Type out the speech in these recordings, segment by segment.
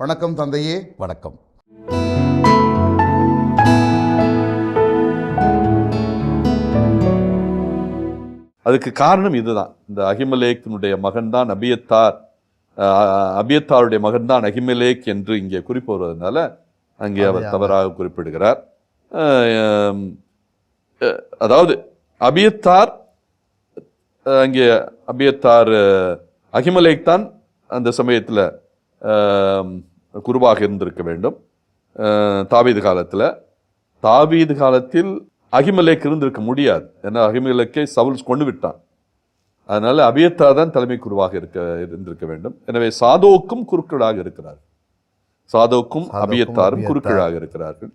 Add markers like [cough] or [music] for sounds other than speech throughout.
வணக்கம் தந்தையே வணக்கம். அதுக்கு காரணம் இதுதான். இந்த அகிமலேக்கினுடைய மகன்தான் அபியத்தார். அபியத்தாருடைய மகன்தான் அகிமலேக் என்று இங்கே குறிப்பு வருவதனால அங்கே அவர் தவறாக குறிப்பிடுகிறார். அதாவது அபியத்தார் அங்கே அபியத்தார் அகிமலேக் தான் அந்த சமயத்தில் குருவாக இருந்திருக்க வேண்டும். தாவீது காலத்தில். தாவீது காலத்தில் அகிமலேக் இருந்திருக்க முடியாது. ஏன்னா அகிமலேக்கை சவுல் கொண்டு விட்டான். அதனால அபியத்தா தான் தலைமை குருவாக இருக்க இருந்திருக்க வேண்டும். எனவே சாதோக்கும் குருக்களாக இருக்கிறார் சாதோக்கும் அபியத்தாரும் அபியத்தார். குருக்களாக இருக்கிறார்கள்.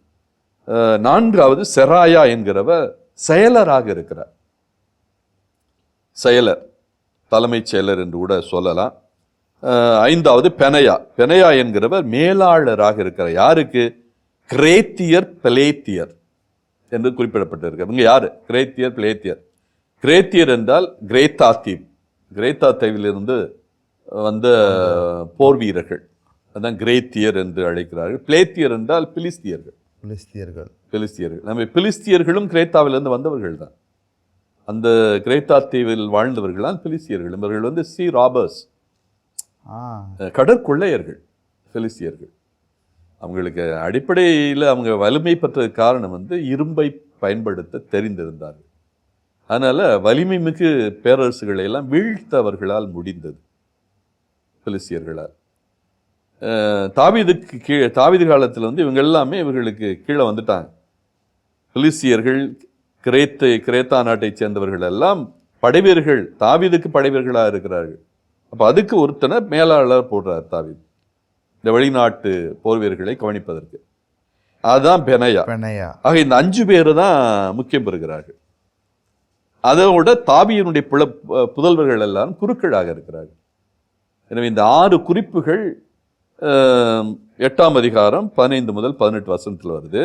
நான்காவது செராயா என்கிறவர் செயலராக இருக்கிறார். செயலர் தலைமைச் செயலர் என்று கூட சொல்லலாம். ஐந்தாவது பெனையா. பெனையா என்கிறவர் மேலாளராக இருக்கிறார் யாருக்கு? கிரேத்தியர் பெலேத்தியர் என்று குறிப்பிடப்பட்டிருக்கு இவங்க யாரு? கிரேத்தியர் பிளேத்தியர் கிரேத்தியர் என்றால் கிரேத்தா தீவு கிரேத்தா தீவிலிருந்து வந்த போர் வீரர்கள். அதான் கிரேத்தியர் என்று அழைக்கிறார்கள். பிளேத்தியர் என்றால் பிலிஸ்தியர்கள். பிலிஸ்தியர்கள். பிலிஸ்தியர்கள். நம்ம பிலிஸ்தியர்களும் கிரேத்தாவிலிருந்து வந்தவர்கள் தான். அந்த கிரேத்தா தீவில் வாழ்ந்தவர்கள் தான் பிலிஸ்தியர்கள். இவர்கள் வந்து சி ராபர்ஸ் கடற்கொள்ளையர்கள் பிலிஸ்தியர்கள் அவங்களுக்கு அடிப்படையில் அவங்க வலிமை பெற்றது காரணம் வந்து இரும்பை பயன்படுத்த தெரிந்திருந்தார்கள். அதனால வலிமை மிகு பேரரசுகளை எல்லாம் வீழ்த்தவர்களால் முடிந்தது பிலிஸ்தியர்களால் தாவிதுக்கு கீழே தாவிது காலத்தில் வந்து இவங்க எல்லாமே இவர்களுக்கு கீழே வந்துட்டாங்க. பிலிஸ்தியர்கள் கிரேத்தை கிரேத்தா நாட்டைச் சேர்ந்தவர்கள் எல்லாம் படைவீர்கள் தாவீதுக்கு படைவீர்களாக இருக்கிறார்கள். அப்போ அதுக்கு ஒருத்தனை மேலாளர் போடுறார் தாவீது. இந்த வெளிநாட்டு போர் வீரர்களை கவனிப்பதற்கு. அதுதான் பெனையா. பெனையா. ஆக இந்த அஞ்சு பேர் தான் முக்கியம் பெறுகிறார்கள். அதோட தாபியினுடைய புல புதல்வர்கள் எல்லாம் குருக்களாக இருக்கிறார்கள். எனவே இந்த ஆறு குறிப்புகள் எட்டாம் அதிகாரம் பதினைந்து முதல் பதினெட்டு வசனத்தில் வருது.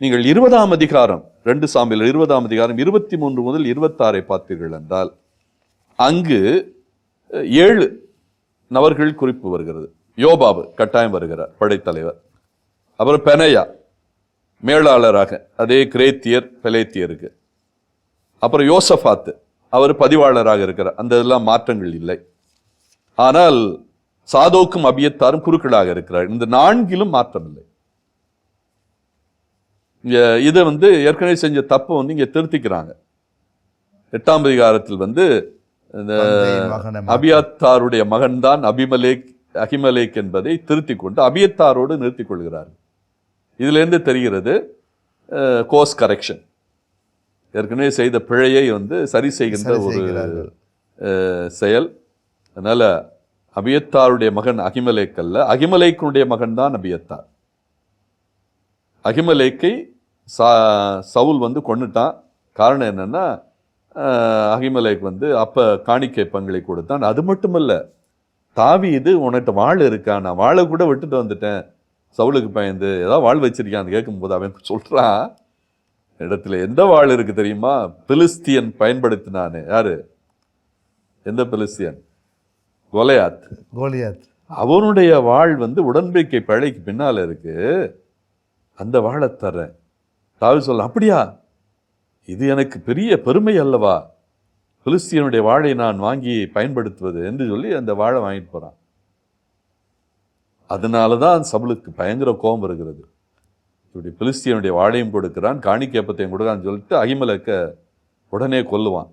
நீங்கள் இருபதாம் அதிகாரம் ரெண்டு சாமியில் இருபதாம் அதிகாரம் இருபத்தி மூன்று முதல் இருபத்தாறை பார்த்தீர்கள் என்றால் அங்கு ஏழு நபர்கள் குறிப்பு வருகிறது. யோபாபு கட்டாயம் வருகிறார் படைத்தலைவர் அப்புறம் பெனையா மேலாளராக அதே கிரேத்தியர் பெலேத்தியருக்கு. அப்புறம் யோசஃபாத்து அவர் பதிவாளராக இருக்கிறார். அந்த இதெல்லாம் மாற்றங்கள் இல்லை. ஆனால் சாதோக்கும் அபியத்தாரும் குருக்களாக இருக்கிறார். இந்த நான்கிலும் மாற்றம் இல்லை. இதை வந்து ஏற்கனவே செஞ்ச தப்பை வந்து இங்கே திருத்திக்கிறாங்க. எட்டாம் அதிகாரத்தில் வந்து அபியத்தாருடைய மகன்தான் அபிமலேக் அகிமலேக் என்பதை திருத்திக் கொண்டு அபியத்தாரோடு நிறுத்திக் கொள்கிறார் இதிலிருந்து தெரிகிறது கோர்ஸ் கரெக்ஷன் ஏற்கனவே செய்த பிழையை வந்து சரி செய்கின்ற ஒரு செயல். அதனால அபியத்தாருடைய மகன் அகிமலேக் அல்ல அகிமலேக்கனுடைய மகன் தான் அபியத்தார். அகிமலேக்கை சவுல் வந்து கொன்னுட்டான். காரணம் என்னன்னா அஹ், அகிமலேக் வந்து அப்ப காணிக்கை பங்களை கொடுத்தான். அது மட்டுமல்ல தாவீது உன்கிட்ட வாழ் இருக்கா? நான் வாழை கூட விட்டுட்டு வந்துட்டேன். சவுலுக்கு பயந்து ஏதாவது வாழ் வச்சிருக்கான்னு கேட்கும்போது அவன் சொல்றான் இடத்துல எந்த வாழ் இருக்கு தெரியுமா? பிலிஸ்தியன் பயன்படுத்தினானே. யாரு? எந்த பிலிஸ்தியன்? கொலையாத். கோலியாத். அவனுடைய வாழ் வந்து உடன்படிக்கை பழைக்கு பின்னால இருக்கு. அந்த வாழை தர்றேன். தாவி சொல்ல அப்படியா? இது எனக்கு பெரிய பெருமை அல்லவா? பிலிஸ்தியனுடைய வாளை நான் வாங்கி பயன்படுத்துவது என்று சொல்லி அந்த வாழை வாங்கிட்டு போறான். அதனால தான் சவுலுக்கு பயங்கர கோபம் வருகிறது. இப்படி பிலிஸ்தியனுடைய வாழையும் கொடுக்கிறான் காணிக்கைப்பத்தையும் கொடுக்கிறான்னு சொல்லிட்டு அகிமலைக்க உடனே கொல்லுவான்.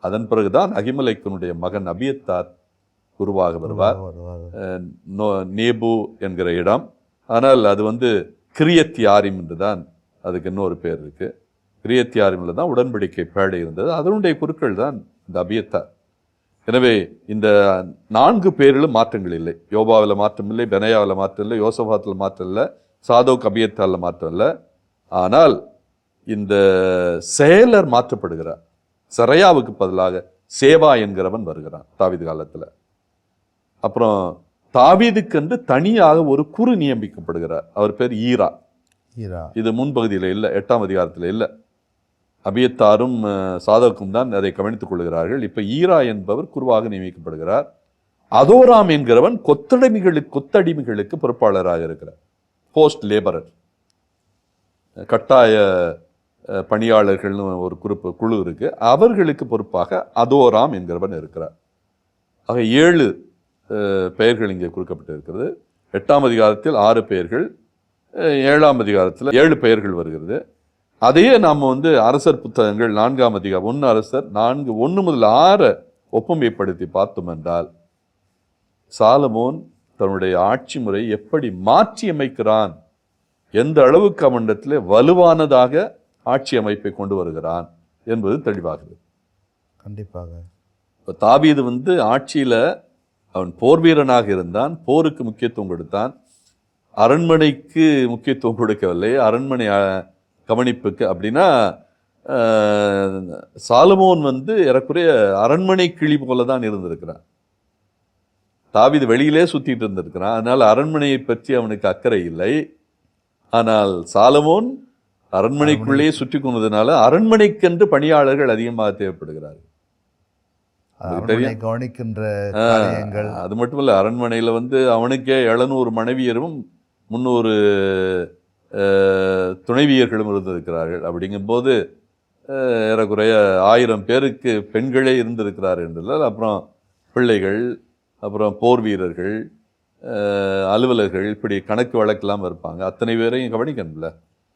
அதன் பிறகுதான் அகிமலைக்கனுடைய மகன் அபியத்தார் குருவாக வருவார். நோ- நேபு என்கிற இடம். ஆனால் அது வந்து கிரியத்தியாரிம் என்று தான் அதுக்கு இன்னொரு பேர் இருக்கு. கிரியத்தியாரிமில் தான் உடன்படிக்கை பேழை இருந்தது. அதனுடைய குருக்கள் தான் இந்த அபியத்தார். எனவே இந்த நான்கு பேரிலும் மாற்றங்கள் இல்லை. யோபாவில் மாற்றம் இல்லை பெனயாவில் மாற்றம் இல்லை யோசபாத்தில் மாற்றம் இல்லை சாதோக் அபியத்தாரில் மாற்றம் இல்லை. ஆனால் இந்த செயலர் மாற்றப்படுகிறார். சரையாவுக்கு பதிலாக சேவா என்கிறவன் வருகிறான் தாவீது காலத்துல. அப்புறம் தாவீதுக்கென்று தனியாக ஒரு குரு நியமிக்கப்படுகிறார். அவர் பேர் ஈரா. ஈரா. இது முன்பகுதியில் இல்லை எட்டாம் அதிகாரத்தில் இல்லை. அபியத்தாரும் சாதகும் தான் அதை கவனித்துக் கொள்கிறார்கள். இப்போ ஈரா என்பவர் குருவாக நியமிக்கப்படுகிறார். அதோராம் என்கிறவன் கொத்தடிமைகளுக்கு கொத்தடிமைகளுக்கு பொறுப்பாளராக இருக்கிறார். போஸ்ட் லேபரர் கட்டாய பணியாளர்கள்னு ஒரு குறிப்பு குழு இருக்குது அவர்களுக்கு பொறுப்பாக அதோராம் என்கிறவன் இருக்கிறார். ஆக ஏழு பெயர்கள் இங்கே கொடுக்கப்பட்டிருக்கிறது. எட்டாம் அதிகாரத்தில் ஆறு பெயர்கள் ஏழாம் அதிகாரத்தில் ஏழு பெயர்கள் வருகிறது. அதையே நாம் வந்து அரசர் புத்தகங்கள் நான்காம் அதிகாரம். ஒன்று அரசர் நான்கு ஒன்று முதல் ஆறை ஒப்புமைப்படுத்தி பார்த்தோம் என்றால் சாலமோன் தன்னுடைய ஆட்சி முறை எப்படி மாற்றி அமைக்கிறான்? எந்த அளவுக்கு அவனிடத்திலே வலுவானதாக ஆட்சி அமைப்பை கொண்டு வருகிறான் என்பது தெளிவாகுது கண்டிப்பாக. இப்போ தாவீது வந்து ஆட்சியில அவன் போர் வீரனாக இருந்தான் போருக்கு முக்கியத்துவம் கொடுத்தான். அரண்மனைக்கு முக்கியத்துவம் கொடுக்கவில்லை. அரண்மனை கவனிப்புக்கு அப்படின்னா சாலமோன் வந்து ஏறக்குறைய அரண்மனை கிளி போல தான் இருந்திருக்கிறான். தாவீது வெளியிலே சுத்திட்டு இருந்திருக்கிறான். அதனால அரண்மனையை பற்றி அவனுக்கு அக்கறை இல்லை. ஆனால் சாலமோன் அரண்மனைக்குள்ளேயே சுற்றி கொண்டதுனால அரண்மனைக்கென்று பணியாளர்கள் அதிகமாக தேவைப்படுகிறார்கள். கவனிக்கின்ற அது மட்டும் இல்ல அரண்மனையில வந்து அவனுக்கே எழுநூறு மனைவியரும் அஹ், துணைவியர்களும் இருந்திருக்கிறார்கள். அப்படிங்கும்போது ஏறக்குறைய ஆயிரம் பேருக்கு பெண்களே இருந்திருக்கிறார் என்றால் அப்புறம் பிள்ளைகள் அப்புறம் போர் வீரர்கள் அலுவலர்கள் இப்படி கணக்கு வழக்கெல்லாம் இருப்பாங்க அத்தனை பேரையும் கவனிக்கணும்ல.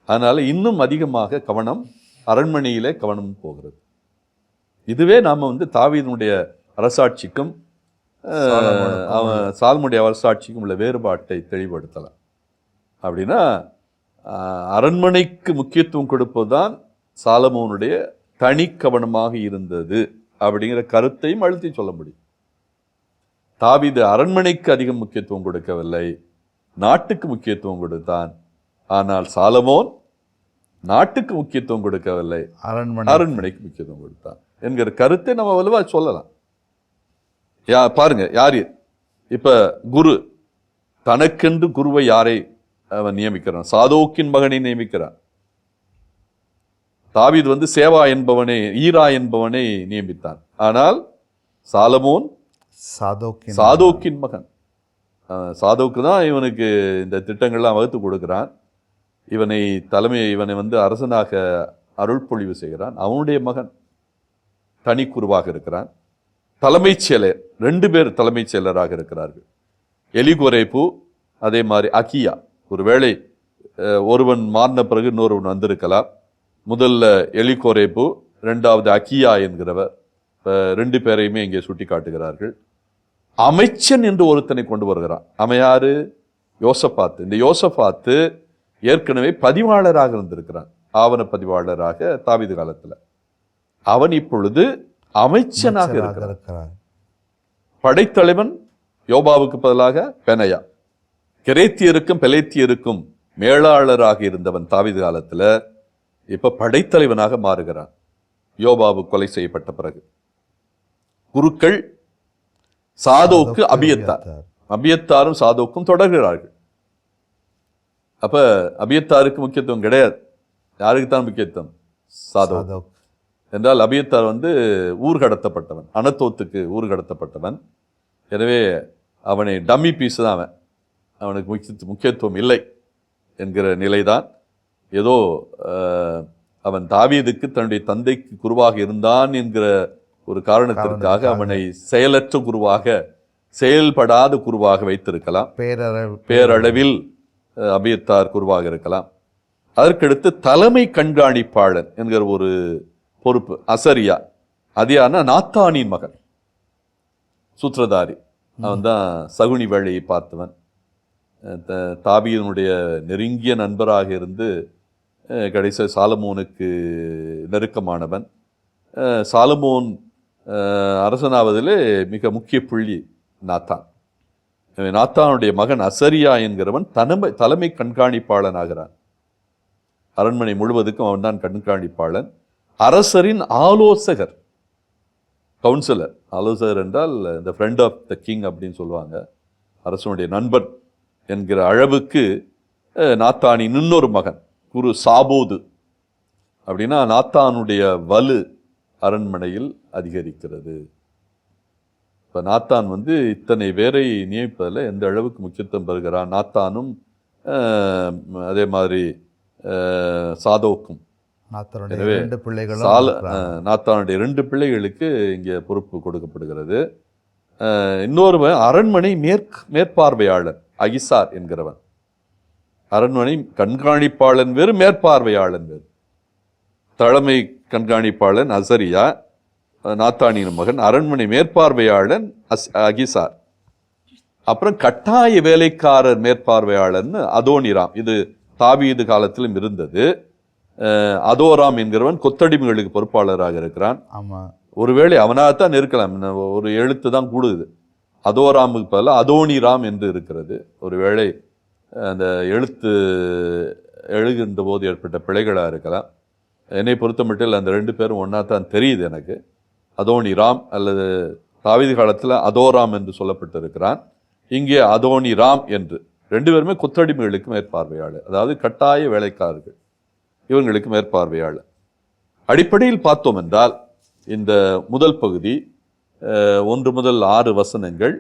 அதனால இன்னும் அதிகமாக கவனம் அரண்மனையிலே கவனம் போகிறது. இதுவே நாம வந்து தாவீதுனுடைய அரசாட்சிக்கும் அவன் சால்முடைய அரசாட்சிக்கும் உள்ள வேறுபாட்டை தெளிவுபடுத்தலாம். அப்படின்னா அரண்மனைக்கு முக்கியத்துவம் கொடுப்பதுதான் சாலமோனுடைய தனி கவனமாக இருந்தது அப்படிங்கிற கருத்தையும் அழுத்தி சொல்ல முடியும். தாவீது அரண்மனைக்கு அதிகம் முக்கியத்துவம் கொடுக்கவில்லை நாட்டுக்கு முக்கியத்துவம் கொடுத்தான். ஆனால் சாலமோன் நாட்டுக்கு முக்கியத்துவம் கொடுக்கவில்லை அரண்மனை அரண்மனைக்கு முக்கியத்துவம் கொடுத்தான் என்கிற கருத்தை நம்ம வலுவா சொல்லலாம். யா பாருங்க யாரு இப்ப குரு தனக்கென்று குருவை யாரை அவன் நியமிக்கிறான். சாதோக்கின் மகனை நியமிக்கிறான். தாவீது வந்து சேவா என்பவனை ஈரா என்பவனை நியமித்தான். ஆனால் சாலமோன் சாதோக்கின் சாதோக்கின் மகன். சாதோக்கு தான் இவனுக்கு இந்த திட்டங்கள்லாம் வகுத்து கொடுக்கிறான். இவனை தலைமை இவனை வந்து அரசனாக அருள்பொழிவு செய்கிறான். அவனுடைய மகன் தனி குருவாக இருக்கிறான். தலைமைச் செயலர் ரெண்டு பேர் தலைமைச் செயலராக இருக்கிறார்கள். எலிகொரேப்பு அதே மாதிரி அகியா. ஒருவேளை ஒருவன் மாறின பிறகு இன்னொருவன் வந்திருக்கலாம். முதல்ல எலிகொரேப்பு ரெண்டாவது அகியா என்கிறவர் ரெண்டு பேரையுமே இங்கே சுட்டி காட்டுகிறார்கள் அமைச்சன் என்று ஒருத்தனை கொண்டு வருகிறான். அவன் யாரு? யோசபாத்து. இந்த யோசபாத்து ஏற்கனவே பதிவாளராக இருந்திருக்கிறான். ஆவண பதிவாளராக தாவீது காலத்துல. அவன் இப்பொழுது அமைச்சனாக இருக்கிறான். படைத்தலைவன் யோபாவுக்கு பதிலாக பெனையா. கிரேத்தியருக்கும் பெலேத்தியருக்கும் மேலாளராக இருந்தவன் தாவீது காலத்துல இப்ப படைத்தலைவனாக மாறுகிறான். யோபாவு கொலை செய்யப்பட்ட பிறகு. குருக்கள் சாதோக்கு அபியத்தார். அபியத்தாரும் சாதோக்கும் தொடர்கிறார்கள். அப்ப அபியத்தாருக்கு முக்கியத்துவம் கிடையாது. யாருக்கு தான் முக்கியத்துவம்? சாதோ என்றால் அபியத்தார் வந்து ஊர் கடத்தப்பட்டவன். அனத்தோத்துக்கு ஊர் கடத்தப்பட்டவன். எனவே அவனை டம்மி பீஸ் தான் அவன். அவனுக்கு முக்கிய முக்கியத்துவம் இல்லை என்கிற நிலைதான். ஏதோ அவன் தாவீதுக்கு தன்னுடைய தந்தைக்கு குருவாக இருந்தான் என்கிற ஒரு காரணத்திற்காக. அவனை செயலற்ற குருவாக செயல்படாத குருவாக வைத்திருக்கலாம். பேரளவு பேரளவில் அபியத்தார் குருவாக இருக்கலாம். அதற்கடுத்து தலைமை கண்காணிப்பாளன் என்கிற ஒரு பொறுப்பு அசரியா. அது யாருன்னா நாத்தானின் மகன். சூத்திரதாரி. அவன் தான் சகுனி வேலையை பார்த்தவன். த- தாபியனுடைய நெருங்கிய நண்பராக இருந்து கடைசி சாலமோனுக்கு நெருக்கமானவன். சாலமோன் அரசனாவதிலே மிக முக்கிய புள்ளி நாத்தான். நாத்தானுடைய மகன் அசரியா என்கிறவன் தலைமை தலைமை கண்காணிப்பாளன் ஆகிறான் அரண்மனை முழுவதுக்கும் அவன் தான் கண்காணிப்பாளன். அரசரின் ஆலோசகர் கவுன்சிலர். ஆலோசகர் என்றால் இந்த ஃப்ரெண்ட் ஆஃப் த கிங் அப்படின்னு சொல்லுவாங்க. அரசனுடைய நண்பன். என்கிற அளவுக்கு நாத்தானின் இன்னொரு மகன் குரு சாபோது. அப்படின்னா நாத்தானுடைய வலு அரண்மனையில் அதிகரிக்கிறது. இப்போ நாத்தான் வந்து இத்தனை பேரை நியமிப்பதில் எந்த அளவுக்கு முக்கியத்துவம் பெறுகிறான்? நாத்தானும் அதே மாதிரி சாதோக்கும். நாத்தனுடைய எனவே சால நாத்தானுடைய ரெண்டு பிள்ளைகளுக்கு இங்கே பொறுப்பு கொடுக்கப்படுகிறது. அஹ், இன்னொருவன் அரண்மனை மேற் மேற்பார்வையாளன் அகிசார் என்கிறவன். அரண்மனை கண்காணிப்பாளன் வேறு மேற்பார்வையாளன் வேறு. தலைமை கண்காணிப்பாளன் அசரியா நாத்தானியின் மகன் அரண்மனை மேற்பார்வையாளன் அஸ் அகிசார். அப்புறம் கட்டாய வேலைக்காரர் மேற்பார்வையாளர்னு அதோனிராம். இது தாவீது காலத்திலும் இருந்தது. அதோராம் என்கிறவன் கொத்தடிமைகளுக்கு பொறுப்பாளராக இருக்கிறான். ஆமா. ஒருவேளை அவனாகத்தான் இருக்கலாம். ஒரு எழுத்து தான் கூடுது. அதோராமுக்கு பதிலாக அதோனிராம் என்று இருக்கிறது. ஒருவேளை வேளை அந்த எழுத்து எழுகின்ற போது ஏற்பட்ட பிழைகளாக இருக்கலாம். என்னை பொறுத்தமட்டில் அந்த ரெண்டு பேரும் ஒன்றா தான் தெரியுது எனக்கு. அதோனிராம் அல்லது தாவிதி காலத்தில் அதோராம் என்று சொல்லப்பட்டிருக்கிறான். இங்கே அதோனிராம் என்று. ரெண்டு பேருமே கொத்தடிமைகளுக்கு மேற்பார்வையாளர். அதாவது கட்டாய வேலைக்காரர்கள். இவங்களுக்கு மேற்பார்வையாளர். அடிப்படையில் பார்த்தோம் என்றால் இந்த முதல் பகுதி ஒன்று முதல் ஆறு வசனங்கள்.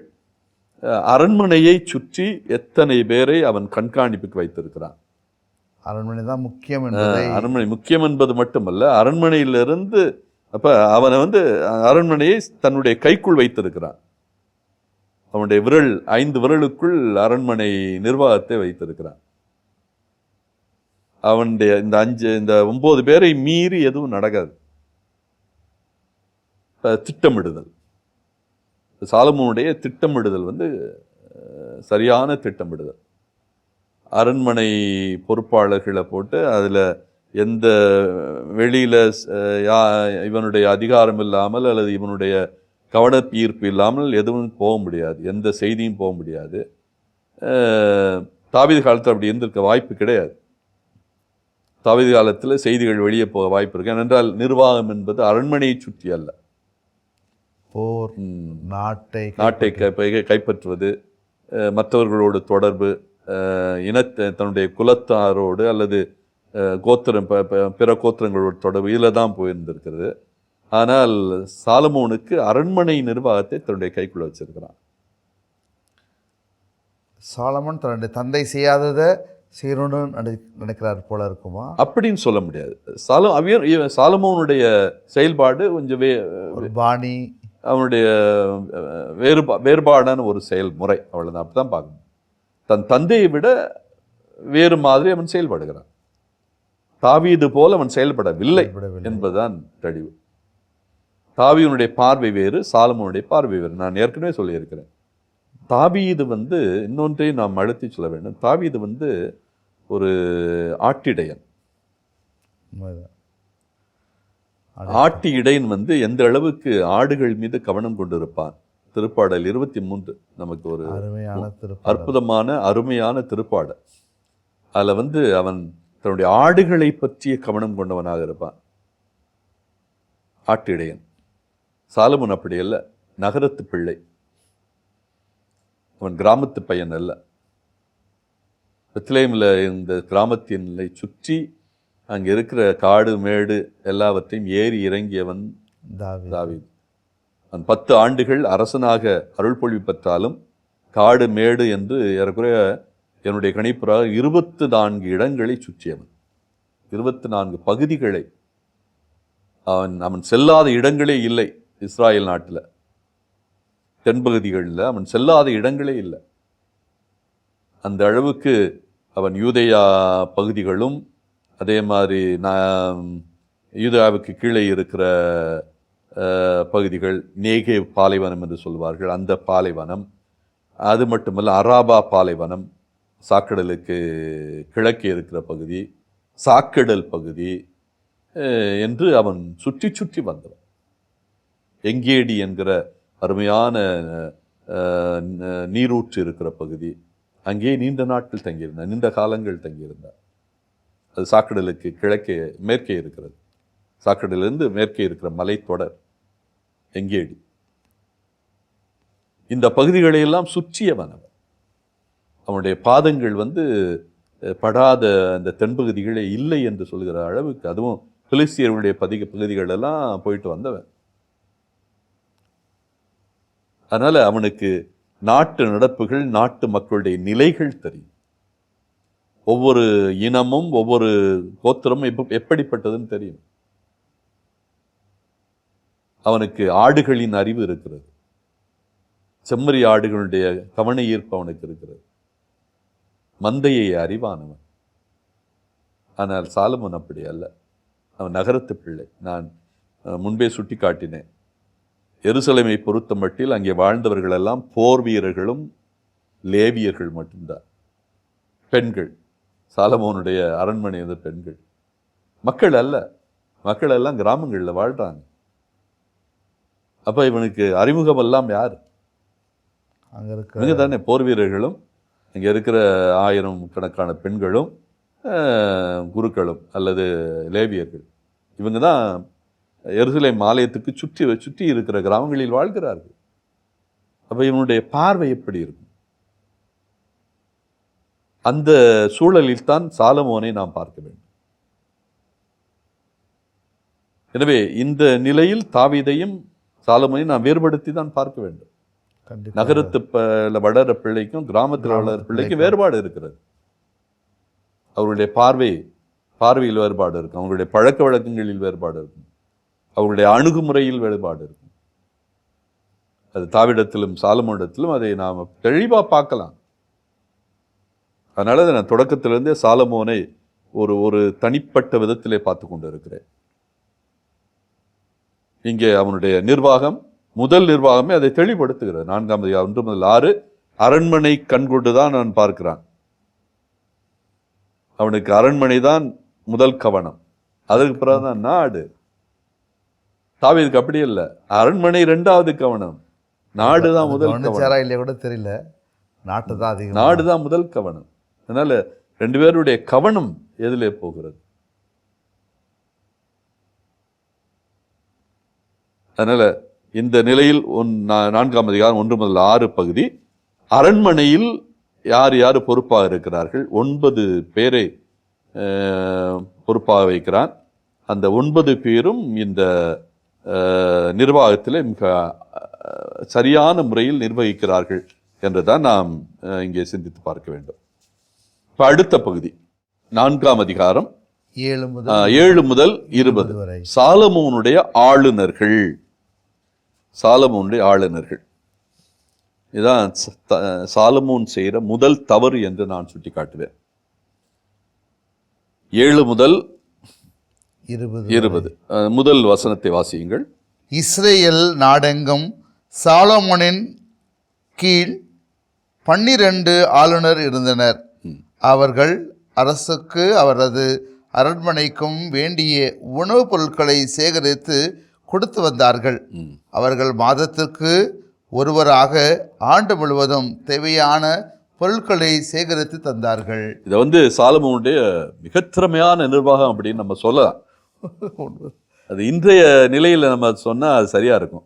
அரண்மனையை சுற்றி எத்தனை பேரை அவன் கண்காணிப்புக்கு வைத்திருக்கிறான்? அரண்மனை தான் முக்கியம் என்பதை அரண்மனை முக்கியம் என்பது மட்டுமல்ல அரண்மனையிலிருந்து அப்ப அவனை வந்து அரண்மனையை தன்னுடைய கைக்குள் வைத்திருக்கிறான். அவனுடைய விரல் ஐந்து விரலுக்குள் அரண்மனை நிர்வாகத்தை வைத்திருக்கிறான். அவனுடைய இந்த அஞ்சு இந்த ஒன்பது பேரை மீறி எதுவும் நடக்காது. திட்டமிடுதல். சாலமோனுடைய திட்டமிடுதல் வந்து சரியான திட்டமிடுதல். அரண்மனை பொறுப்பாளர்களை போட்டு அதில் எந்த வெளியில் யா இவனுடைய அதிகாரம் இல்லாமல் அல்லது இவனுடைய கவனப்பீர்ப்பு இல்லாமல் எதுவும் போக முடியாது எந்த செய்தியும் போக முடியாது. தாவித காலத்தில் அப்படி இருந்திருக்க வாய்ப்பு கிடையாது. தாவித காலத்தில் செய்திகள் வெளியே போக வாய்ப்பு இருக்கு. ஏனென்றால் நிர்வாகம் என்பது அரண்மனையை சுற்றி அல்ல. போர். நாட்டை நாட்டை கை- கைப்பற்றுவது. மற்றவர்களோடு தொடர்பு இனத்த தன்னுடைய குலத்தாரோடு அல்லது கோத்திரம் பிற கோத்திரங்களோடு தொடர்பு இதில் தான் போயிருந்திருக்கிறது. ஆனால் சாலமோனுக்கு அரண்மனை நிர்வாகத்தை தன்னுடைய கைக்குள்ள வச்சிருக்கிறான். சாலமன் தன்னுடைய தந்தை செய்யாததை செய்யணும்னு நினை- நினைக்கிறார் போல இருக்குமா? அப்படின்னு சொல்ல முடியாது. சால அவியர் சாலமோனுடைய செயல்பாடு கொஞ்சம் பாணி அவனுடைய வேறுபா வேறுபாடான ஒரு செயல்முறை. அவ்வளவுதான். அப்படிதான் பார்க்கணும். தன் தந்தையை விட வேறு மாதிரி அவன் செயல்படுகிறான். தாவீது போல அவன் செயல்படவில்லை. என்பதுதான் தெளிவு. தாவீதுனுடைய பார்வை வேறு சாலமோனுடைய பார்வை வேறு. நான் ஏற்கனவே சொல்லியிருக்கிறேன். தாவீது வந்து இன்னொன்றையும் நாம் அழுத்தி சொல்ல வேண்டும். தாவீது வந்து ஒரு ஆட்டிடையன். ஆட்டி இடையன் வந்து எந்த அளவுக்கு ஆடுகள் மீது கவனம் கொண்டிருப்பான் திருப்பாடல் இருபத்தி மூன்று நமக்கு ஒரு அருமையான அற்புதமான அருமையான திருப்பாடல் அதுல வந்து அவன் தன்னுடைய ஆடுகளை பற்றிய கவனம் கொண்டவனாக இருப்பான். ஆட்டிடையன் சாலமன் அப்படி அல்ல நகரத்து பிள்ளை. அவன் கிராமத்து பையன் அல்ல. பெத்லேமில் இந்த கிராமத்தினை சுற்றி அங்கே இருக்கிற காடு மேடு எல்லாவற்றையும் ஏறி இறங்கியவன் தாவீது. அவன் பத்து ஆண்டுகள் அரசனாக அருள்பொழிவு பெற்றாலும் காடு மேடு என்று ஏறக்குறைய என்னுடைய கணிப்புறாக இருபத்து நான்கு இடங்களை சுற்றியவன். இருபத்தி நான்கு பகுதிகளை அவன் அவன் செல்லாத இடங்களே இல்லை இஸ்ராயல் நாட்டில். தென்பகுதிகளில் அவன் செல்லாத இடங்களே இல்லை. அந்த அளவுக்கு அவன் யூதேயா பகுதிகளும் அதே மாதிரி நான் யூதாவுக்கு கீழே இருக்கிற பகுதிகள் நேகே பாலைவனம் என்று சொல்வார்கள் அந்த பாலைவனம். அது மட்டுமல்ல அராபா பாலைவனம் சாக்கடலுக்கு கிழக்கே இருக்கிற பகுதி சாக்கடல் பகுதி என்று அவன் சுற்றி சுற்றி வந்தவன். எங்கேடி என்கிற அருமையான நீரூற்று இருக்கிற பகுதி அங்கே நீண்ட நாட்கள் தங்கியிருந்தான் நீண்ட காலங்கள் தங்கியிருந்தார் அது சாக்கடலுக்கு கிழக்கே மேற்கே இருக்கிறது. சாக்கடலிருந்து மேற்கே இருக்கிற மலைத்தொடர் எங்கேடி இந்த பகுதிகளையெல்லாம் சுற்றியவன் அவன் அவனுடைய பாதங்கள் வந்து படாத அந்த தென்பகுதிகளே இல்லை என்று சொல்கிற அளவுக்கு அதுவும் பிலிஸ்தியர்களுடைய பதிக பகுதிகளெல்லாம் போயிட்டு வந்தவன். அதனால் அவனுக்கு நாட்டு நடப்புகள் நாட்டு மக்களுடைய நிலைகள் தெரியும். ஒவ்வொரு இனமும் ஒவ்வொரு கோத்திரமும் எப்ப எப்படிப்பட்டதுன்னு தெரியும். அவனுக்கு ஆடுகளின் அறிவு இருக்கிறது. செம்மறி ஆடுகளுடைய கவன ஈர்ப்பு அவனுக்கு இருக்கிறது. மந்தையை அறிவானவன். ஆனால் சாலமன் அப்படி அல்ல. அவன் நகரத்து பிள்ளை. நான் முன்பே சுட்டி காட்டினேன் எருசலேமை பொறுத்த மட்டில் அங்கே வாழ்ந்தவர்கள் எல்லாம் போர் வீரர்களும் லேவியர்கள் மட்டும்தான். பெண்கள். சாலமோனுடைய அரண்மனை வந்து பெண்கள். மக்கள் அல்ல. மக்கள் எல்லாம் கிராமங்களில் வாழ்றாங்க. அப்ப இவனுக்கு அறிமுகம் எல்லாம் யார்? அங்கே இருக்கிற இவங்க தானே போர் வீரர்களும் இங்கே இருக்கிற ஆயிரம் கணக்கான பெண்களும் குருக்களும் அல்லது லேவியர்கள். இவங்க தான் எருசலேம் ஆலயத்துக்கு சுற்றி சுற்றி இருக்கிற கிராமங்களில் வாழ்கிறார்கள். அப்ப இவனுடைய பார்வை எப்படி இருக்கும்? அந்த சூழலில் தான் சாலமோனை நாம் பார்க்க வேண்டும். எனவே இந்த நிலையில் தாவீதையும் சாலமோனையும் நாம் வேறுபடுத்தி தான் பார்க்க வேண்டும். நகரத்து வளர பிள்ளைக்கும் கிராமத்தில் வளர பிள்ளைக்கும். வேறுபாடு இருக்கிறது. அவருடைய பார்வை பார்வையில் வேறுபாடு இருக்கும். அவங்களுடைய பழக்க வழக்கங்களில் வேறுபாடு இருக்கும். அவங்களுடைய அணுகுமுறையில் வேறுபாடு இருக்கும். அது தாவிடத்திலும் சாலமோனிடத்திலும் அதை நாம் தெளிவா பார்க்கலாம். அதனால அதை நான் தொடக்கத்திலிருந்தே சாலமோனை ஒரு ஒரு தனிப்பட்ட விதத்திலே பார்த்து கொண்டு இருக்கிறேன் இங்கே அவனுடைய நிர்வாகம் முதல் நிர்வாகமே அதை தெளிவுபடுத்துகிறது. நான்காம் ஒன்று முதல் ஆறு அரண்மனை கண்கொண்டு தான் அவன் பார்க்கிறான். அவனுக்கு அரண்மனை தான் முதல் கவனம். அதற்கு பிறகுதான் நாடு. தாவீதுக்கு அப்படி இல்லை. அரண்மனை ரெண்டாவது கவனம். நாடு தான் முதல் கவனம். இல்லையா கூட தெரியல. நாட்டு தான் அதிகம். நாடு தான் முதல் கவனம். அதனால் ரெண்டு பேருடைய கவனம் எதிலே போகிறது. அதனால் இந்த நிலையில் ஒன் நா- நான்காம் அதிகாரம் ஒன்று முதல் ஆறு பகுதி அரண்மனையில் யார் யார் பொறுப்பாக இருக்கிறார்கள்? ஒன்பது பேரை பொறுப்பாக வைக்கிறான். அந்த ஒன்பது பேரும் இந்த நிர்வாகத்தில் மிக சரியான முறையில் நிர்வகிக்கிறார்கள் என்றுதான் நாம் இங்கே சிந்தித்து பார்க்க வேண்டும். இப்ப அடுத்த பகுதி. நான்காம் அதிகாரம். ஏழு முதல் ஏழு முதல் இருபது. வரை. சாலமோனுடைய ஆளுநர்கள். சாலமோனுடைய ஆளுநர்கள். த- சாலமோன் செய்கிற முதல் தவறு என்று நான் சுட்டி காட்டுவேன் ஏழு முதல் இருபது இருபது. முதல் வசனத்தை வாசியுங்கள். இஸ்ரேல் நாடெங்கும் சாலமோனின் கீழ் பன்னிரண்டு ஆளுநர் இருந்தனர். அவர்கள் அரசுக்கு அவரது அரண்மனைக்கும் வேண்டிய உணவுப் பொருட்களை சேகரித்து கொடுத்து வந்தார்கள். அவர்கள் மாதத்திற்கு ஒருவராக ஆண்டு முழுவதும் தேவையான பொருட்களை சேகரித்து தந்தார்கள். இதை வந்து சாலமோனுடைய மிகத் திறமையான நிர்வாகம் அப்படின்னு நம்ம சொல்லலாம். [laughs] அது இன்றைய நிலையில் நம்ம சொன்னால் அது சரியா இருக்கும்.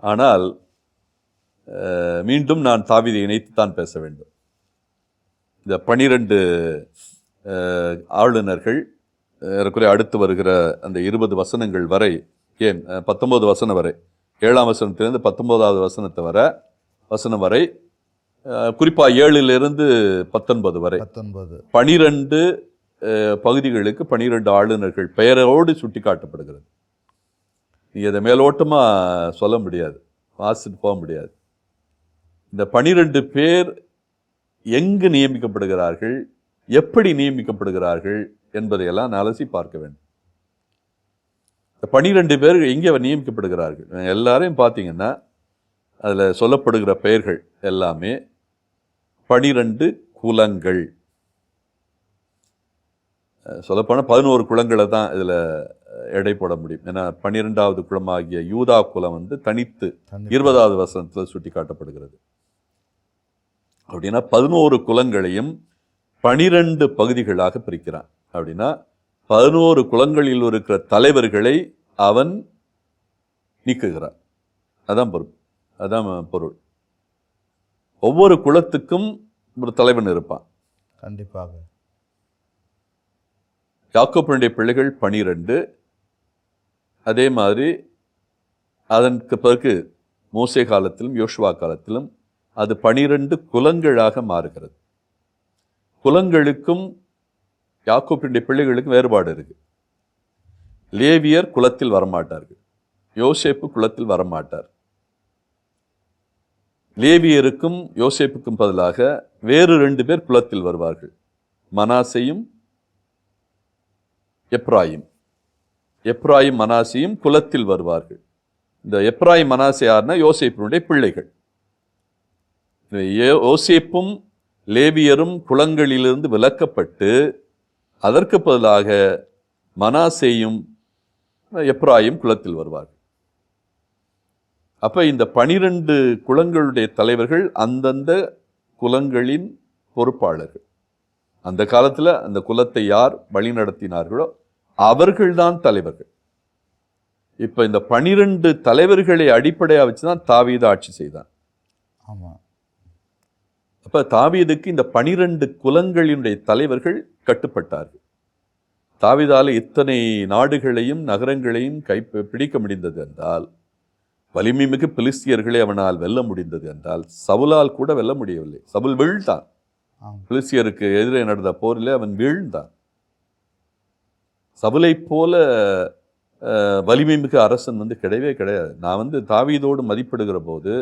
ஆனால் மீண்டும் நான் தாவீதை இணைத்து தான் பேச வேண்டும். இந்த பனிரெண்டு ஆளுநர்கள் ஏறக்குறைய அடுத்து வருகிற அந்த இருபது வசனங்கள் வரை ஏன் அஹ், பத்தொன்பது வசனம் வரை ஏழாம் வசனத்திலிருந்து பத்தொன்பதாவது வசனத்தை வர வசனம் வரை அஹ், குறிப்பா ஏழிலிருந்து பத்தொன்பது வரை. பத்தொன்பது. பனிரெண்டு பகுதிகளுக்கு பனிரெண்டு ஆளுநர்கள் பெயரோடு சுட்டி காட்டப்படுகிறது நீங்க இதை மேலோட்டமா சொல்ல முடியாது வாசிட்டு போக முடியாது. இந்த பனிரெண்டு பேர் எங்கு நியமிக்கப்படுகிறார்கள் எப்படி நியமிக்கப்படுகிறார்கள் என்பதையெல்லாம் அலசி பார்க்க வேண்டும். பனிரெண்டு பேர் எங்கே நியமிக்கப்படுகிறார்கள்? எல்லாரையும் பார்த்தீங்கன்னா அதில் சொல்லப்படுகிற பெயர்கள் எல்லாமே பனிரெண்டு குலங்கள். சொல்லப்போனால் பதினோரு குலங்களை தான் இதில் எடை போட முடியும். ஏன்னா பன்னிரெண்டாவது குலமாகிய யூதா குலம் வந்து தனித்து இருபதாவது வசனத்தில் சுட்டி காட்டப்படுகிறது அப்படின்னா பதினோரு குலங்களையும் பனிரெண்டு பகுதிகளாக பிரிக்கிறான். அப்படின்னா பதினோரு குலங்களில் இருக்கிற தலைவர்களை அவன் நீக்குகிறான். அதான் பொருள். அதான் பொருள். ஒவ்வொரு குலத்துக்கும் ஒரு தலைவன் இருப்பான். கண்டிப்பாக. யாக்கோப்பினுடைய பிள்ளைகள் பனிரெண்டு. அதே மாதிரி அதற்கு பிறகு மோசே காலத்திலும் யோசுவா காலத்திலும் அது பனிரெண்டு குலங்களாக மாறுகிறது. குலங்களுக்கும் யாக்கோப்பினுடைய பிள்ளைகளுக்கும் வேறுபாடு இருக்கு. லேவியர் குலத்தில் வரமாட்டார்கள். யோசேப்பு குலத்தில் வரமாட்டார். லேவியருக்கும் யோசேப்புக்கும் பதிலாக வேறு ரெண்டு பேர் குலத்தில் வருவார்கள். மனாசையும் எப்ராயும். எப்ராயும் மனாசியும் குலத்தில் வருவார்கள். இந்த எப்ராயிம் மனாசி யாருன்னா யோசேப்பினுடைய பிள்ளைகள். யோசேப்பும் லேவியரும் குளங்களிலிருந்து விலக்கப்பட்டு அதற்கு பதிலாக மனாசேயும் எப்ராயும் குலத்தில் வருவார்கள். அப்போ இந்த பனிரெண்டு குலங்களுடைய தலைவர்கள் அந்தந்த குலங்களின் பொறுப்பாளர்கள். அந்த காலத்தில் அந்த குலத்தை யார் வழிநடத்தினார்களோ அவர்கள்தான் தலைவர்கள். இப்போ இந்த பனிரெண்டு தலைவர்களை அடிப்படையாக வச்சு தான் தாவீத ஆட்சி செய்தான். ஆமாம் அப்ப தாவீதுக்கு இந்த பனிரெண்டு குலங்களினுடைய தலைவர்கள் கட்டுப்பட்டார்கள். தாவீதால இத்தனை நாடுகளையும் நகரங்களையும் கை பிடிக்க முடிந்தது என்றால் வலிமை மிகு பிலிஸ்தியர்களை அவனால் வெல்ல முடிந்தது என்றால் சவுலால் கூட வெல்ல முடியவில்லை. சவுல் வீழ்ந்தான். பிலிஸ்தியருக்கு எதிரே நடந்த போரிலே அவன் வீழ்ந்தான். சவுலைப் போல அஹ், வலிமை மிகு அரசன் வந்து கிடையவே கிடையாது. நான் வந்து தாவீதோடு மதிப்பிடுகிற போது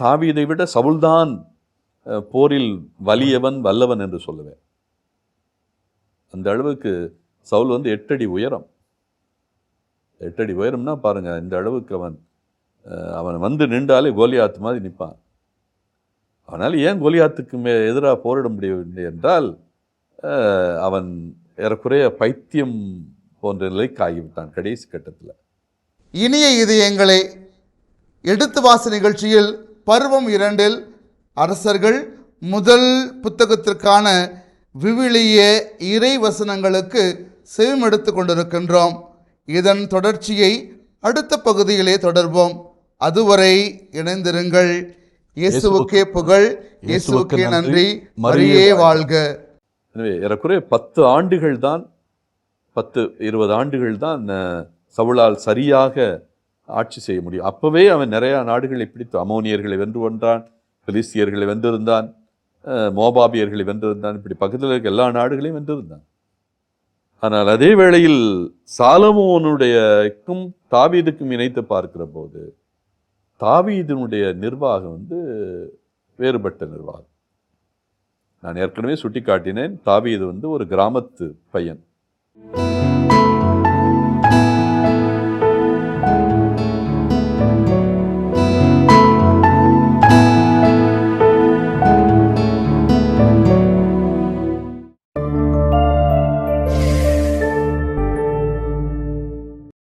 தாவீதை விட சவுல்தான் போரில் வலியவன் வல்லவன் என்று சொல்லுவேன். அந்த அளவுக்கு சவுல் வந்து எட்டடி உயரம். எட்டடி உயரம்னா பாருங்கள் இந்த அளவுக்கு அவன் அவன் வந்து நின்றாலே கோலியாத்து மாதிரி நிற்பான் அவனால் ஏன் கோலியாத்துக்கு மே எதிராக போரிட முடியவில்லை என்றால் அவன் ஏறக்குறைய பைத்தியம் போன்ற நிலைக்கு ஆகிவிட்டான் கடைசி கட்டத்தில். இனிய இதயங்களை எடுத்து வாச நிகழ்ச்சியில் பருவம் இரண்டில் அரசர்கள் முதல் புத்தகத்திற்கான விவிலிய இறை வசனங்களுக்கு செவிமெடுத்து கொண்டிருக்கின்றோம். இதன் தொடர்ச்சியை அடுத்த பகுதியிலே தொடர்வோம். அதுவரை இணைந்திருங்கள். இயேசுவுக்கே புகழ். இயேசுவுக்கே நன்றி. மரியே வாழ்க. எனவே ஏறக்குறைய பத்து ஆண்டுகள் தான் பத்து இருபது ஆண்டுகள் தான் அஹ், சவுலால் சரியாக ஆட்சி செய்ய முடியும். அப்பவே அவன் நிறைய நாடுகளை பிடித்து அமோனியர்களை வென்று கொண்டான். பெலிஸ்தியர்களை வென்றிருந்தான் மோபாபியர்களை வென்றிருந்தான். இப்படி பக்கத்தில் இருக்க எல்லா நாடுகளையும் வென்றிருந்தான். ஆனால் அதே வேளையில் சாலமோனுடையக்கும் தாவீதுக்கும் இணைத்து பார்க்கிற போது தாவீதனுடைய நிர்வாகம் வந்து வேறுபட்ட நிர்வாகம். நான் ஏற்கனவே சுட்டி காட்டினேன் தாவீது வந்து ஒரு கிராமத்து பையன்.